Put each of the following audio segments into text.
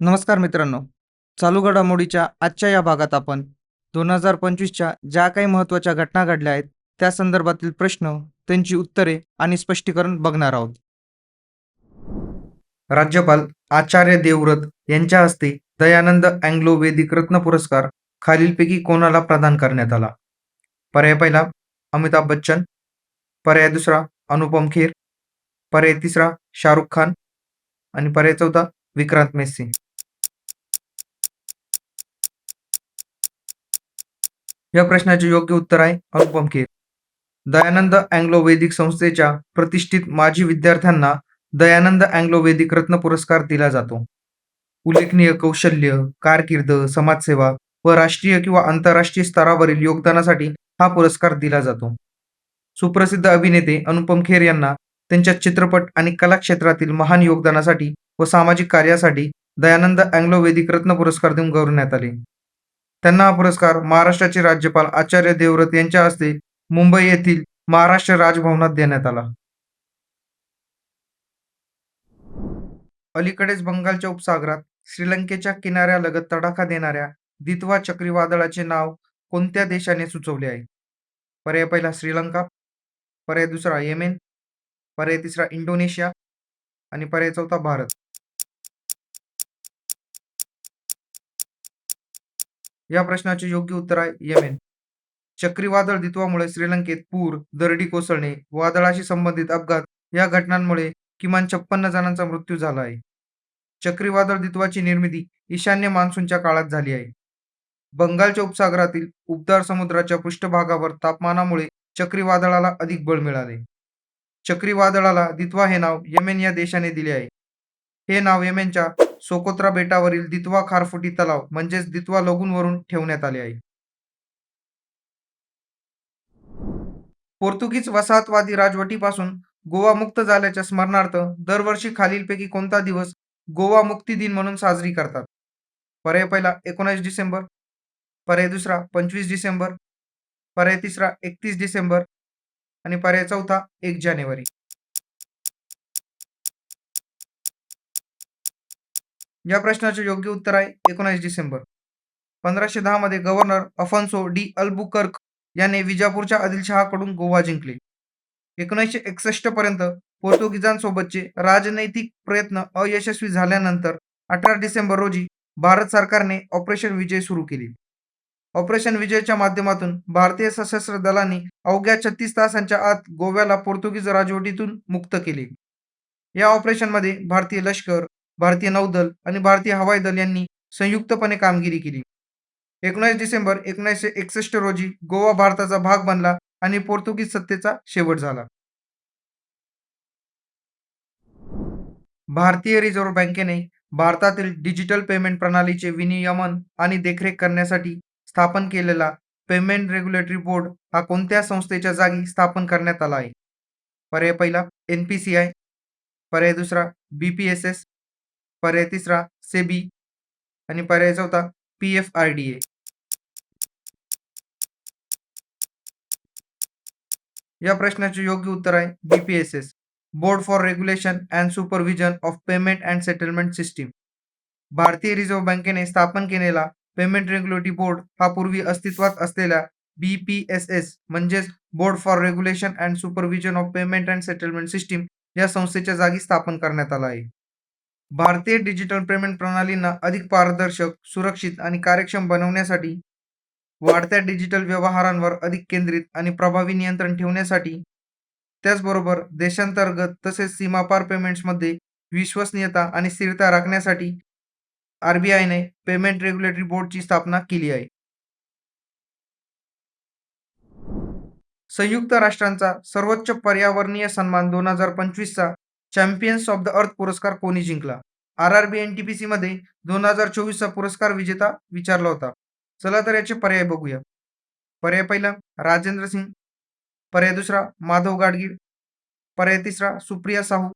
नमस्कार मित्रांनो. चालू घडामोडीच्या आजच्या या भागात आपण दोन हजार पंचवीसच्या ज्या काही महत्त्वाच्या घटना घडल्या आहेत त्या संदर्भातील प्रश्न त्यांची उत्तरे आणि स्पष्टीकरण बघणार आहोत. राज्यपाल आचार्य देवव्रत यांच्या हस्ते दयानंद अँग्लो वेदिक रत्न पुरस्कार खालीलपैकी कोणाला प्रदान करण्यात आला? पर्याय पहिला अमिताभ बच्चन. पर्याय दुसरा अनुपम खेर. पर्याय तिसरा शाहरुख खान. आणि पर्याय चौथा विक्रांत मेस्सी. या प्रश्नाचे योग्य उत्तर आहे अनुपम खेर दयानंद अँग्लो वैदिक संस्थेच्या प्रतिष्ठित माजी विद्यार्थ्यांना दयानंद अँग्लो वैदिक रत्न पुरस्कार दिला जातो. उल्लेखनीय कौशल्य कारकीर्द समाजसेवा व राष्ट्रीय किंवा आंतरराष्ट्रीय स्तरावरील योगदानासाठी हा पुरस्कार दिला जातो. सुप्रसिद्ध अभिनेते अनुपम खेर यांना त्यांच्या चित्रपट आणि कला क्षेत्रातील महान योगदानासाठी व सामाजिक कार्यासाठी दयानंद अँग्लो वैदिक रत्न पुरस्कार देऊन गौरवण्यात आले. त्यांना हा पुरस्कार महाराष्ट्राचे राज्यपाल आचार्य देवव्रत यांच्या हस्ते मुंबई येथील महाराष्ट्र राजभवनात देण्यात आला. अलीकडेच बंगालच्या उपसागरात श्रीलंकेच्या किनाऱ्यालगत तडाखा देणाऱ्या दितवा चक्रीवादळाचे नाव कोणत्या देशाने सुचवले आहे? पर्याय पहिला श्रीलंका पर्याय दुसरा येमेन पर्याय तिसरा इंडोनेशिया आणि पर्याय चौथा भारत. या प्रश्नाचे योग्य उत्तर आहे येमेन. चक्रीवादळ दितवामुळे श्रीलंकेत पूर दरडी कोसळणे वादळाशी संबंधित अपघात या घटनांमुळे किमान छप्पन्न जणांचा मृत्यू झाला आहे. चक्रीवादळ द्वित्वाची निर्मिती ईशान्य मान्सूनच्या काळात झाली आहे. बंगालच्या उपसागरातील उबदार समुद्राच्या पृष्ठभागावर तापमानामुळे चक्रीवादळाला अधिक बळ मिळाले. चक्रीवादळाला दितवा हे नाव येमेन या देशाने दिले आहे. हे नाव येमेनच्या सोकोत्रा बेटावरील दितवा खारफुटी तलाव म्हणजेच दितवा लगूनवरून ठेवण्यात आले आहे. पोर्तुगीज वसाहतवादी राजवटीपासून गोवा मुक्त झाल्याच्या स्मरणार्थ दरवर्षी खालीलपैकी कोणता दिवस गोवा मुक्ती दिन म्हणून साजरी करतात? पर्याय पहिला एकोणास डिसेंबर. पर्याय दुसरा पंचवीस डिसेंबर. पर्याय तिसरा एकतीस डिसेंबर. आणि पर्याय चौथा एक जानेवारी. या प्रश्नाचे योग्य उत्तर आहे एकोणास डिसेंबर. पंधराशे दहा मध्ये गव्हर्नर अफॉन्सो डी अल्बुकर्क याने विजापूरच्या आदिलशहाकडून गोवा जिंकले. एकोणीसशे एकसष्ट पर्यंत पोर्तुगीजांसोबतचे राजनैतिक प्रयत्न अयशस्वी झाल्यानंतर अठरा डिसेंबर रोजी भारत सरकारने ऑपरेशन विजय सुरू केली. ऑपरेशन विजयच्या माध्यमातून भारतीय सशस्त्र दलांनी अवघ्या छत्तीस तासांच्या आत गोव्याला पोर्तुगीज राजवटीतून मुक्त केले. या ऑपरेशनमध्ये भारतीय लष्कर भारतीय नौदल आणि भारतीय हवाई दल यांनी संयुक्तपणे कामगिरी केली. एकोणीस डिसेंबर एकोणीसशे एकसष्ट रोजी गोवा भारताचा भाग बनला आणि पोर्तुगीज सत्तेचा शेवट झाला. भारतीय रिझर्व्ह बँकेने भारतातील डिजिटल पेमेंट प्रणालीचे विनियमन आणि देखरेख करण्यासाठी स्थापन केलेला पेमेंट रेग्युलेटरी बोर्ड हा कोणत्या संस्थेच्या जागी स्थापन करण्यात आला आहे? पर्याय पहिला एन पी सी आय. पर्याय दुसरा बी पी एस एस. पर्याय तिसरा सेबी. आणि पर्याय चौथा P F R D A. या प्रश्नाचे योग्य उत्तर आहे BPSS board for regulation and supervision of payment and settlement system. भारतीय रिझर्व्ह बँकेने स्थापन केलेला पेमेंट रेग्युलेटरी बोर्ड हा पूर्वी अस्तित्वात असलेल्या बी पी एस एस म्हणजेच board for regulation and supervision of payment and settlement system या संस्थेच्या जागी स्थापन करण्यात आला आहे. भारतीय डिजिटल पेमेंट प्रणालींना अधिक पारदर्शक सुरक्षित आणि कार्यक्षम बनवण्यासाठी वाढत्या डिजिटल व्यवहारांवर अधिक केंद्रित आणि प्रभावी नियंत्रण ठेवण्यासाठी त्याचबरोबर देशांतर्गत तसेच सीमापार पेमेंट्समध्ये विश्वसनीयता आणि स्थिरता राखण्यासाठी आर बी आयने पेमेंट रेग्युलेटरी बोर्डची स्थापना केली आहे. संयुक्त राष्ट्रांचा सर्वोच्च पर्यावरणीय सन्मान दोन हजार पंचवीसचा चॅम्पियन्स ऑफ द अर्थ पुरस्कार कोणी जिंकला? R R B N T P C मध्ये दोन हजार चोवीसचा पुरस्कार विजेता विचारला होता. चला तर याचे पर्याय बघूया. पर्याय पहिला राजेंद्र सिंग. पर्याय दुसरा माधव गाडगीळ. पर्याय तिसरा सुप्रिया साहू.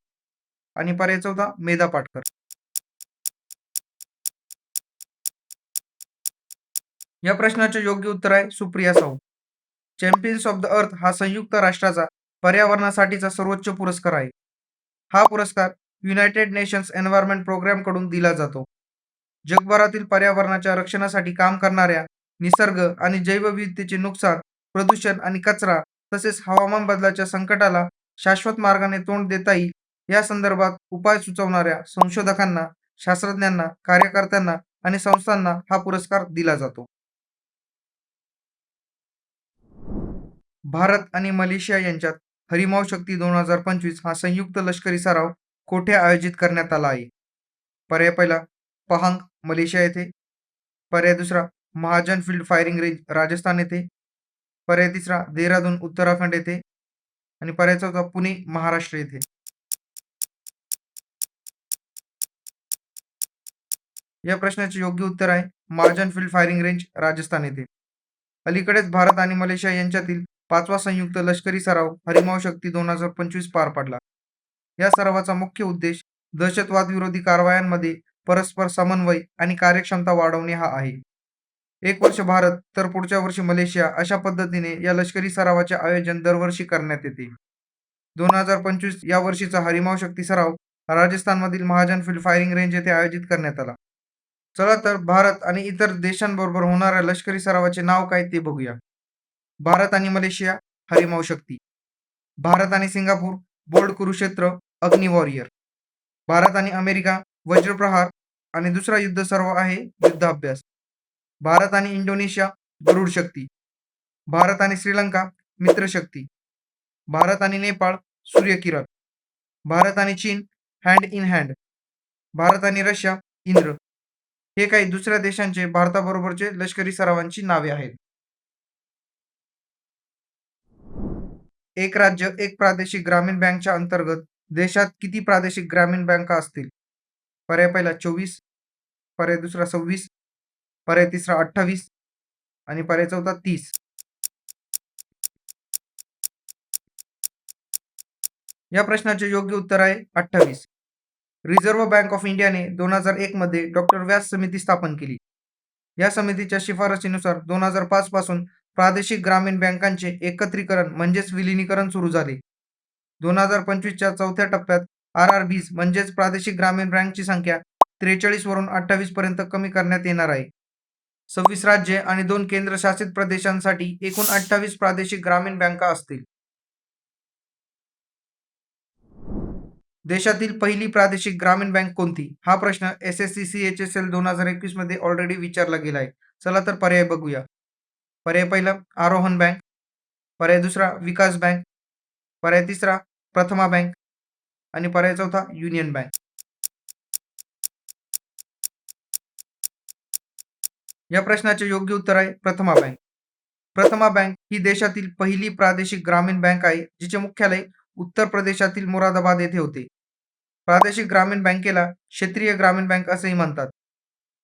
आणि पर्याय चौथा मेधा पाटकर. या प्रश्नाचे योग्य उत्तर आहे Supriya Sahu. Champions of the earth हा संयुक्त राष्ट्राचा पर्यावरणासाठीचा सर्वोच्च पुरस्कार आहे. हा पुरस्कार युनायटेड नेशन्स एन्व्हायरमेंट प्रोग्रामकडून दिला जातो. जगभरातील पर्यावरणाच्या रक्षणासाठी काम करणाऱ्या निसर्ग आणि जैवविविधतेचे नुकसान प्रदूषण आणि कचरा तसेच हवामान बदलाच्या संकटाला शाश्वत मार्गाने तोंड देता येईल या संदर्भात उपाय सुचवणाऱ्या संशोधकांना शास्त्रज्ञांना कार्यकर्त्यांना आणि संस्थांना हा पुरस्कार दिला जातो. भारत आणि मलेशिया यांच्यात हरिमाव शक्ती दोन हजार पंचवीस हा संयुक्त लष्करी सराव कोठे आयोजित करण्यात आला आहे? पर्याय पहिला पहांग मलेशिया येथे. पर्याय दुसरा Mahajan field firing range Rajasthan येथे. पर्याय तिसरा देहरादून उत्तराखंड येथे. आणि पर्याय चौथा पुणे महाराष्ट्र येथे. या प्रश्नाचे योग्य उत्तर आहे Mahajan field firing range Rajasthan येथे. अलीकडेच भारत आणि मलेशिया यांच्यातील पाचवा संयुक्त लष्करी सराव हरिमाव शक्ती दोन हजार पंचवीस पार पडला. या सरावाचा मुख्य उद्देश दहशतवाद विरोधी कारवायांमध्ये परस्पर समन्वय आणि कार्यक्षमता वाढवणे हा आहे. एक वर्ष भारत तर पुढच्या वर्षी मलेशिया अशा पद्धतीने या लष्करी सरावाचे आयोजन दरवर्षी करण्यात येते. दोन हजार पंचवीस या वर्षीचा हरिमाव शक्ती सराव राजस्थानमधील महाजन फील्ड फायरिंग रेंज येथे आयोजित करण्यात आला. चला तर भारत आणि इतर देशांबरोबर होणाऱ्या लष्करी सरावाचे नाव काय ते बघूया. भारत आणि मलेशिया हरिमाव शक्ती. भारत आणि सिंगापूर बोल्ड कुरुक्षेत्र अग्नि वॉरियर. भारत आणि अमेरिका वज्रप्रहार आणि दुसरा युद्ध सर्व आहे युद्धाभ्यास. भारत आणि इंडोनेशिया गरुड शक्ती. भारत आणि श्रीलंका मित्रशक्ती भारत आणि नेपाळ सूर्यकिरण. भारत आणि चीन हँड इन हँड भारत आणि रशिया इंद्र. हे काही दुसऱ्या देशांचे भारताबरोबरचे लष्करी सरावांची नावे आहेत. एक राज्य एक प्रादेशिक ग्रामीण बँकच्या अंतर्गत देशात किती प्रादेशिक ग्रामीण बँका असतील? पर्याय पहिला चोवीस पर्याय दुसरा सव्वीस पर्याय तिसरा अठ्ठावीस आणि पर्याय चौथा तीस. या प्रश्नाचे योग्य उत्तर आहे अठ्ठावीस. रिझर्व्ह बँक ऑफ इंडियाने दोन हजार एक मध्ये डॉक्टर व्यास समिती स्थापन केली. या समितीच्या शिफारसीनुसार दोन हजार पाच पासून प्रादेशिक ग्रामीण बँकांचे एकत्रीकरण म्हणजेच विलिनीकरण सुरू झाले. दोन हजार पंचवीसच्या चौथ्या टप्प्यात आर आर बीज म्हणजेच प्रादेशिक ग्रामीण बँकची संख्या त्रेचाळीस वरून अठ्ठावीस पर्यंत कमी करण्यात येणार आहे. सव्वीस राज्ये आणि दोन केंद्रशासित प्रदेशांसाठी एकूण अठ्ठावीस प्रादेशिक ग्रामीण बँका असतील. देशातील पहिली प्रादेशिक ग्रामीण बँक कोणती? हा प्रश्न S S C C H S L दोन हजार एकवीसमध्ये ऑलरेडी विचारला गेला आहे चला तर पर्याय बघूया. पर्याय पहिला आरोहन बँक पर्याय दुसरा विकास बँक पर्याय तिसरा प्रथमा बँक आणि पर्याय चौथा युनियन बँक. या प्रश्नाचे योग्य उत्तर आहे प्रथमा बँक. प्रथमा बँक ही देशातील पहिली प्रादेशिक ग्रामीण बँक आहे जिचे मुख्यालय उत्तर प्रदेशातील मुरादाबाद येथे होते. प्रादेशिक ग्रामीण बँकेला क्षेत्रीय ग्रामीण बँक असेही म्हणतात.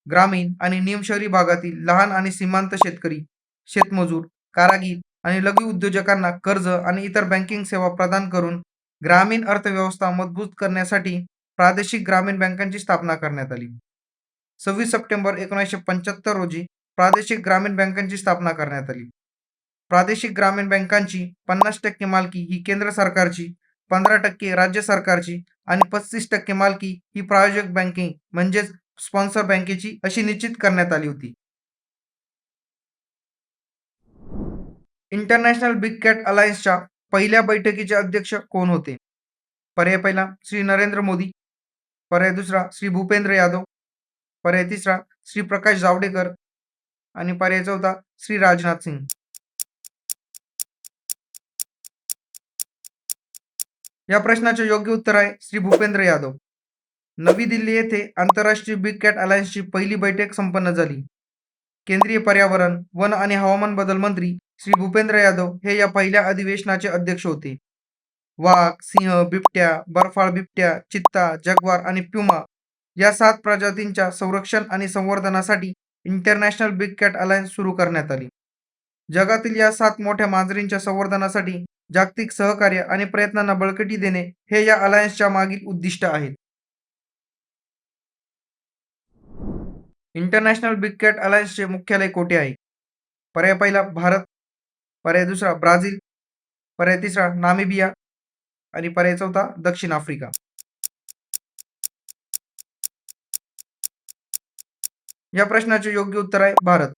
ग्रामीण आणि निमशहरी भागातील लहान आणि सीमांत शेतकरी शेतमजूर कारागीर आणि लघु उद्योजकांना कर्ज आणि इतर बँकिंग सेवा प्रदान करून ग्रामीण अर्थव्यवस्था मजबूत करण्यासाठी प्रादेशिक ग्रामीण बँकांची स्थापना करण्यात आली. सव्वीस सप्टेंबर एकोणीसशे पंच्याहत्तर रोजी प्रादेशिक ग्रामीण बँकांची स्थापना करण्यात आली. प्रादेशिक ग्रामीण बँकांची पन्नास टक्के मालकी ही केंद्र सरकारची पंधरा टक्के राज्य सरकारची आणि पस्तीस टक्के मालकी ही प्रायोजक बँकिंग म्हणजेच स्पॉन्सर बँकेची अशी निश्चित करण्यात आली होती. इंटरनॅशनल बिग कॅट अलायन्सच्या पहिल्या बैठकीचे अध्यक्ष कोण होते? पर्याय पहिला श्री नरेंद्र मोदी. पर्याय दुसरा श्री भूपेंद्र यादव. पर्याय तिसरा श्री प्रकाश जावडेकर. आणि पर्याय चौथा श्री राजनाथ सिंग या प्रश्नाचे योग्य उत्तर आहे श्री भूपेंद्र यादव. नवी दिल्ली येथे आंतरराष्ट्रीय बिग कॅट अलायन्सची पहिली बैठक संपन्न झाली. केंद्रीय पर्यावरण वन आणि हवामान बदल मंत्री श्री भूपेंद्र यादव हे या पहिल्या अधिवेशनाचे अध्यक्ष होते. वाघ सिंह बिबट्या बर्फाळ बिबट्या चित्ता जगवार आणि प्युमा या सात प्रजातींच्या संरक्षण आणि संवर्धनासाठी इंटरनॅशनल बिग कॅट अलायन्स सुरू करण्यात आली. जगातील या सात मोठ्या मांजरींच्या संवर्धनासाठी जागतिक सहकार्य आणि प्रयत्नांना बळकटी देणे हे या अलायन्सच्या मागील उद्दिष्ट आहेत. इंटरनॅशनल बिग कॅट अलायन्सचे मुख्यालय कोठे आहे? पर्याय पहिला भारत पर्याय दुसरा ब्राझील. पर्याय तिसरा नामिबिया. आणि पर्याय चौथा दक्षिण आफ्रिका. या प्रश्नाचे योग्य उत्तर आहे भारत.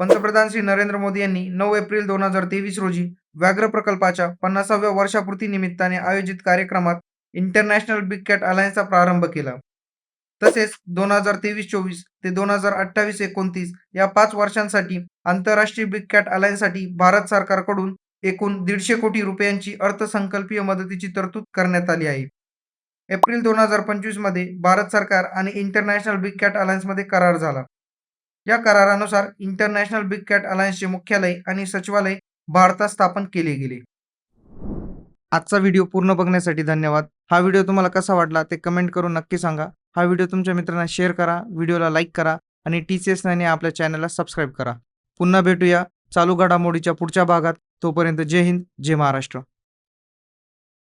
पंतप्रधान श्री नरेंद्र मोदी यांनी नऊ एप्रिल दोन हजार तेवीस रोजी व्याघ्र प्रकल्पाच्या पन्नासाव्या वर्षापूर्ती निमित्ताने आयोजित कार्यक्रमात इंटरनॅशनल बिग कॅट अलायन्सचा प्रारंभ केला. तसेच दोन हजार तेवीस चोवीस ते दोन हजार अठ्ठावीस एकोणतीस या पाच वर्षांसाठी आंतरराष्ट्रीय बिग कॅट अलायन्ससाठी भारत सरकारकडून एकूण दीडशे कोटी रुपयांची अर्थसंकल्पीय मदतीची तरतूद करण्यात आली आहे. एप्रिल दोन हजार पंचवीसमध्ये भारत सरकार आणि इंटरनॅशनल बिग कॅट अलायन्समध्ये करार झाला. या करारानुसार इंटरनॅशनल बिग कॅट अलायन्सचे मुख्यालय आणि सचिवालय भारतात स्थापन केले गेले. आजचा व्हिडिओ पूर्ण बघण्यासाठी धन्यवाद. हा व्हिडिओ तुम्हाला कसा वाटला ते कमेंट करून नक्की सांगा. हा व्हिडिओ तुमच्या मित्रांना शेअर करा व्हिडिओला लाईक करा आणि टी सी एस नाईन आपल्या चॅनलला सबस्क्राईब करा. पुन्हा भेटूया चालू घडामोडीच्या पुढच्या भागात. तोपर्यंत जय हिंद जय महाराष्ट्र.